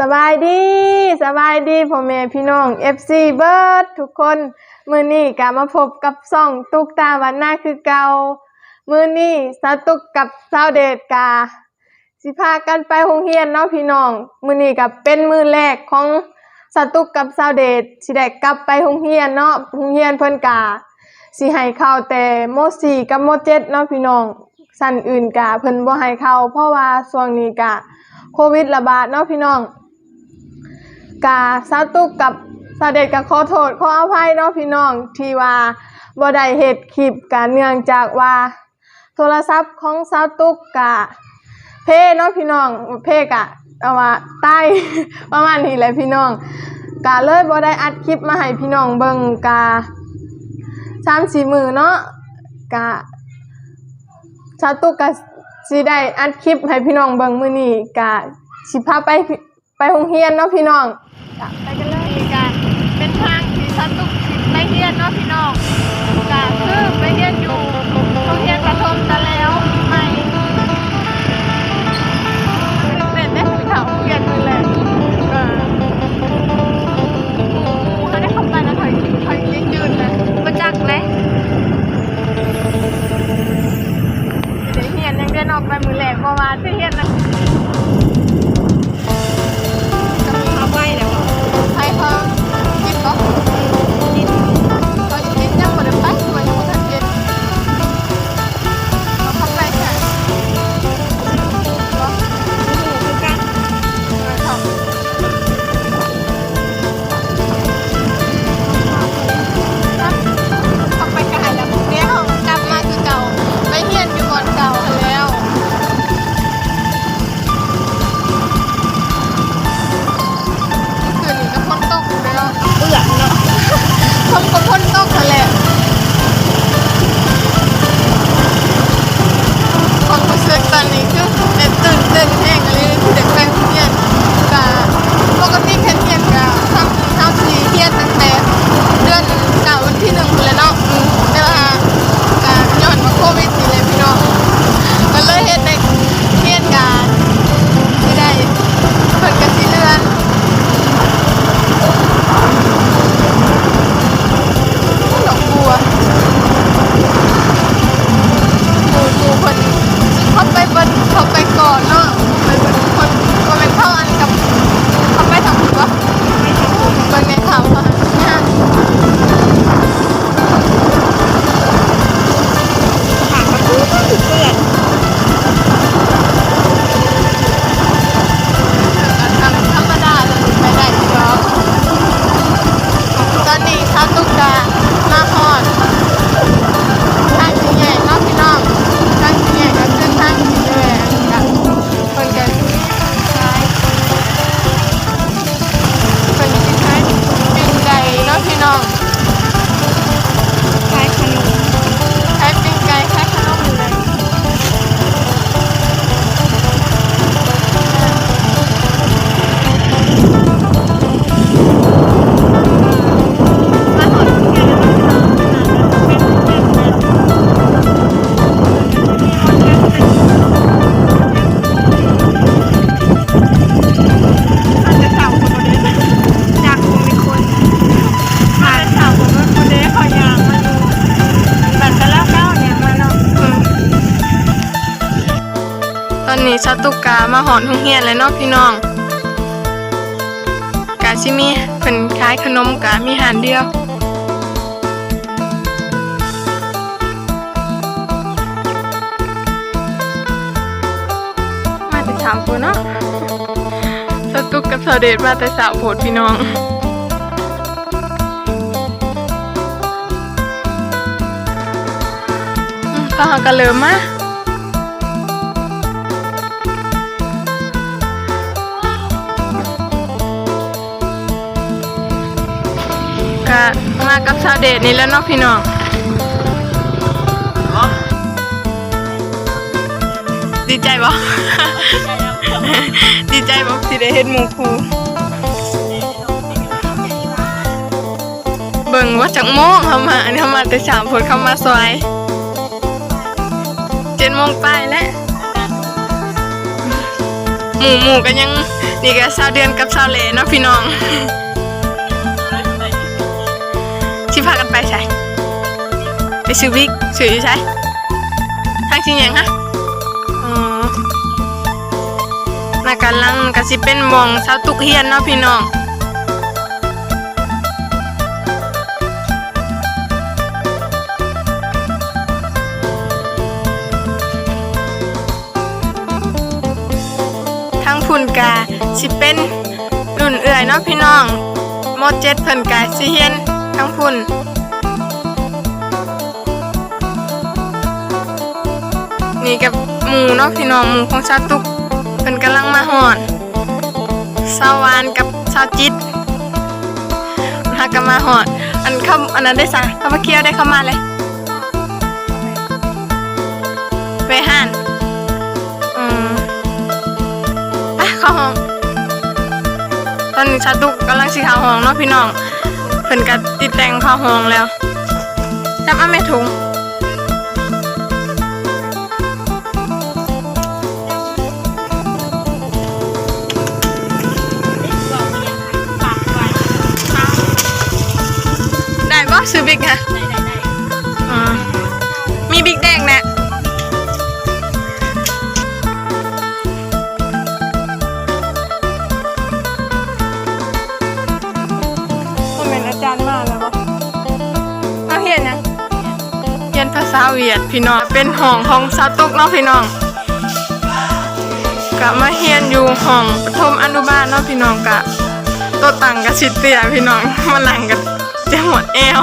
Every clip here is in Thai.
สบายดีสบายดีพ่อแม่พี่น้อง FC เบิร์ดทุกคนมือนี้ก็มาพบกับซ่องตุกตาวันหน้าคือเก่ามือนี้สาวตุกกับสาวเดชกา สิพากันไปโรงเรียนเนาะพี่น้อง มือนี้ก็เป็นมือแรกของสาวตุกกับสาวเดชสิได้กลับไปโรงเรียนเนาะโรงเรียนเพิ่นกาสิให้เข้าแต่โม .4 กับโม .7 เนาะพี่น้องสั่นอื่นกะเพิ่นบ่ให้เข้าเพราะว่าช่วงนี้กะโควิดระบาดเนาะพี่น้อง กาสาตุกกับสาเด็จกับขอโทษขออภัยเนาะพี่น้องที่ว่าบ่ได้เฮ็ดคลิปกาเนื่องจากว่า โทรศัพท์ของสาตุกกะเพ่เนาะพี่น้องเพ่กะเอาว่าใต้ ประมาณนี้แหละพี่น้องกะเลยบ่ได้อัดคลิปมาให้พี่น้องเบิ่งกะ3-4มื้อเนาะกะสาตุกกะสิได้อัดคลิปให้พี่น้องเบิ่งมื้อนี้กะสิพาไปไปโรงเรียนเนาะพี่น้อง ไปกันเลยกันเป็นทางที่สนุกสิไปเฮียนเนาะพี่น้องกัน นี้ชาตุกามาหอนทุ่งเฮียนเลยเนาะพี่น้องกาชิมีเพิ่นขายขนมกามีหานเดียวมาแต่สามคนเนาะสตุกกับสาวเดชมาแต่สาวโพดพี่น้องก็หากันเริ่มมาก็มากับสาวเดชนี่แล้วเนาะพี่น้องดีใจบ่ ดีใจบ่ที่ได้เห็นหมู่ครูเบิ่งว่าจักโมงเขามาอันนี้เขามาแต่สามคนเขามาซอยเจ็ดโมงไปแล้วหมู่หมู่ก็ยังนี่ก็สาวเดือนกับสาวเหลเนาะพี่น้อง ชิพากันไปใช่ไปซื้อวิกซื้ออยู่ใช่ทางชิงยังฮะน่ากำลังกะสิเป็นมองสาวตุกเฮียนเนาะพี่น้องทั้งพุ่นกาสิเป็นรุ่นเอื่อยเนาะพี่น้องโมเจ็ดเพิ่นกาสิเฮียน ทั้งพุ่นนี่กับหมูเนาะพี่น้องหมูของชาตุกเพิ่นกำลังมาหอนสาววานกับสาวจิตหากันมาหอนอันคำอันนั้นได้สั่งข้าวเคี้ยวได้เข้ามาเลยไปห่านอืมไปเข้าห้อง ตอนนี้ชาตุกกำลังสิเข้าห้องเนาะพี่น้อง พิ่นก็ติดแต่งผ้าห้องแล้วจับเอาแม่ถุงได้บ่ซื้อบิ๊กฮะ ดพี่น้อง เป็นห้องของซาตุกเนาะพี่น้องกะมาเฮียนอยู่ห้องปฐมอนุบาลเนาะพี่น้องกะโตัวตังกะชิดเตียพี่น้องมาลังกันจะหมดแอว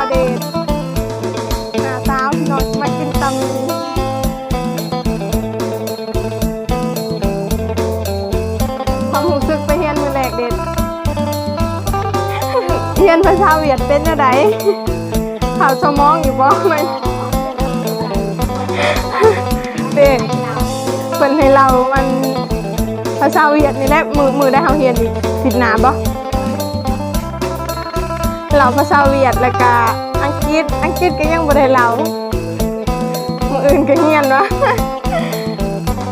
าวเดชหน้าสาวพี่น้องมากินตำหมีความรู้สึกไปเฮียนมือแรกเด็ดเฮียนภาษาเวียดเป็นอะไรข่าวสมองอยู่บ่มันเด็ดเพิ่นให้เรามันภาษาเวียดนี่แหละมือมือได้เฮาเฮียนอีกผิดหนาบ่ เราภาษาเวียดแล้วก็อังกฤษ อังกฤษก็ยังบ่ได้เรามืออื่นก็เฮียนวะ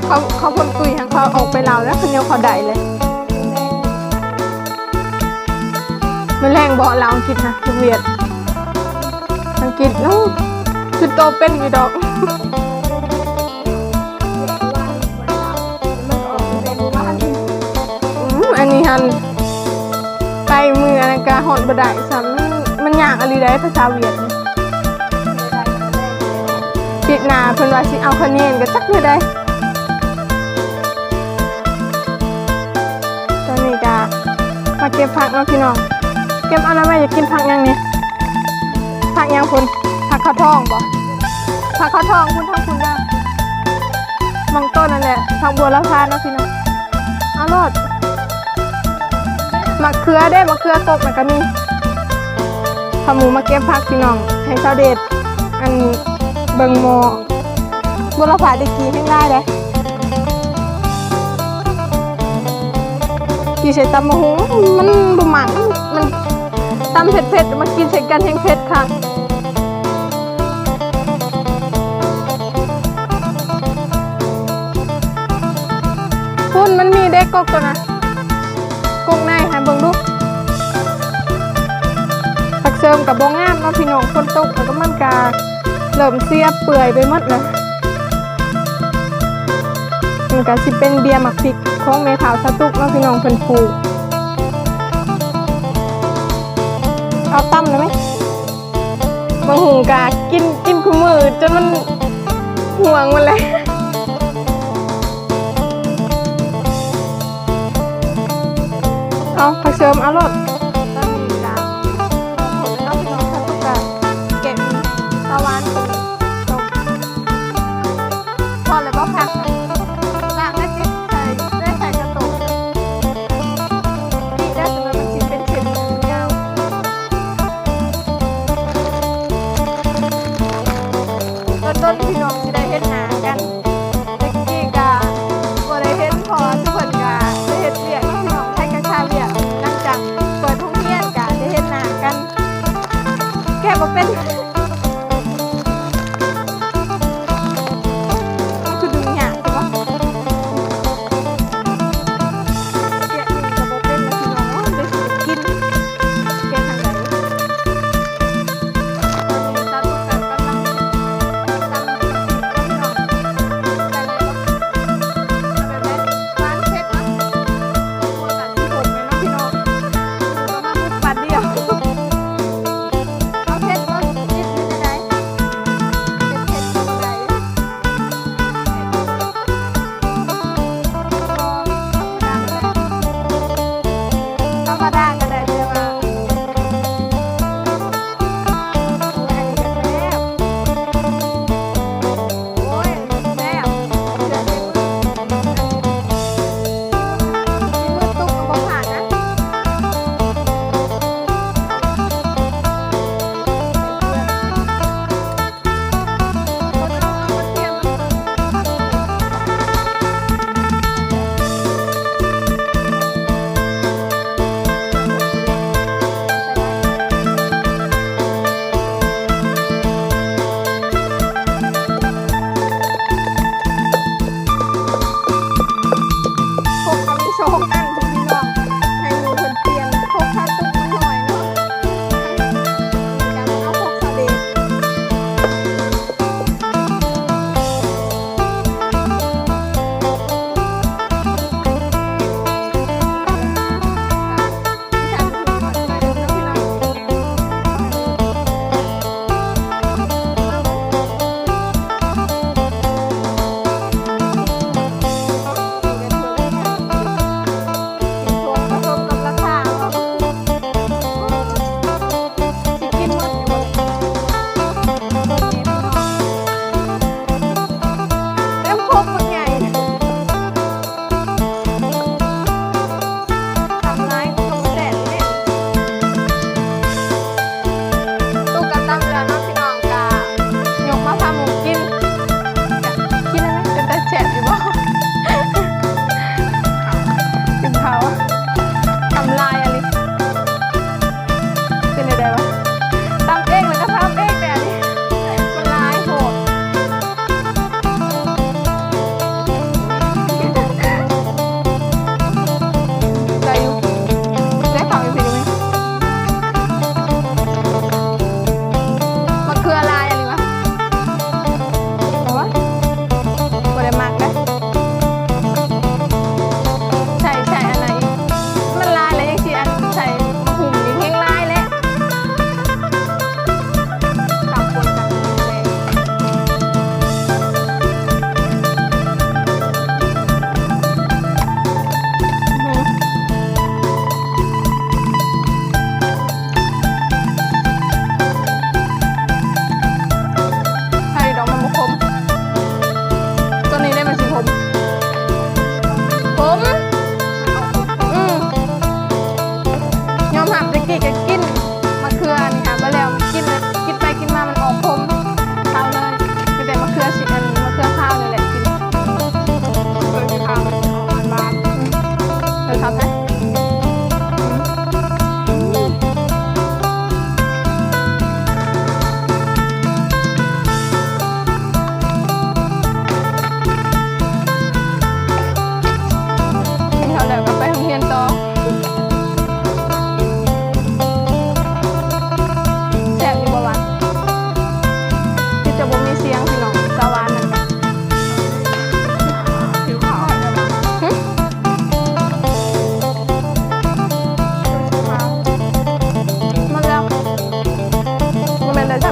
เขาเขาคนคุยทางเขาออกไปเราแล้วคนเดียวเขาได้เลยมันแรงบอกเราอังกฤษนะทุกเวียด อังกฤษนู้คือโตเป็นอยู่ดอกอันนี้ฮัน มืออันนนกาหอนบไดซ้ำมันยากอะไรได้ภาษาเวียดปิดหนาเพิ่นว่าสิเอาคะแนนก็จักไม่ได้ตอนนี้จะมาเก็บผักเนาะพี่น้อง เก็บเอาน้ำมาอยากกินผักยังเนี่ยผักยังคุณผักข้าวทองบ่ผักข้าวทองคุณทำคุณได้บางต้นนั่นแหละผักบัวละพาเนาะพี่น้องอารอด มะเขือได้มะเขือตกมันก็มีพาหมูมาเก็บผักพี่น้องให้ชาวเดชอันเบิงโมบัวละพาได้กี่ให้ได้เลยกี่ใส่ตำมะฮุงมันบุหมันมันตำเผ็ดเผ็ดๆมากินใส่กันแห้งเผ็ดค่ะคุณมันมีเด็กกกตัวนะ เสริมกับบงงามเนาะพี่น้องคนตกแล้วก็มันกาเริ่มเสียเปื่อยไปหมดเลยมันก็สิเป็นเบียร์หมักพริกของเมทาวสตุกเนาะพี่น้องเพิ่นปลูกเอาตั้มเลยไหมมาหุงกากินกินขมือจนมันห่วงมันเลยเอาผักเสริมเอารย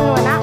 หัวหน้า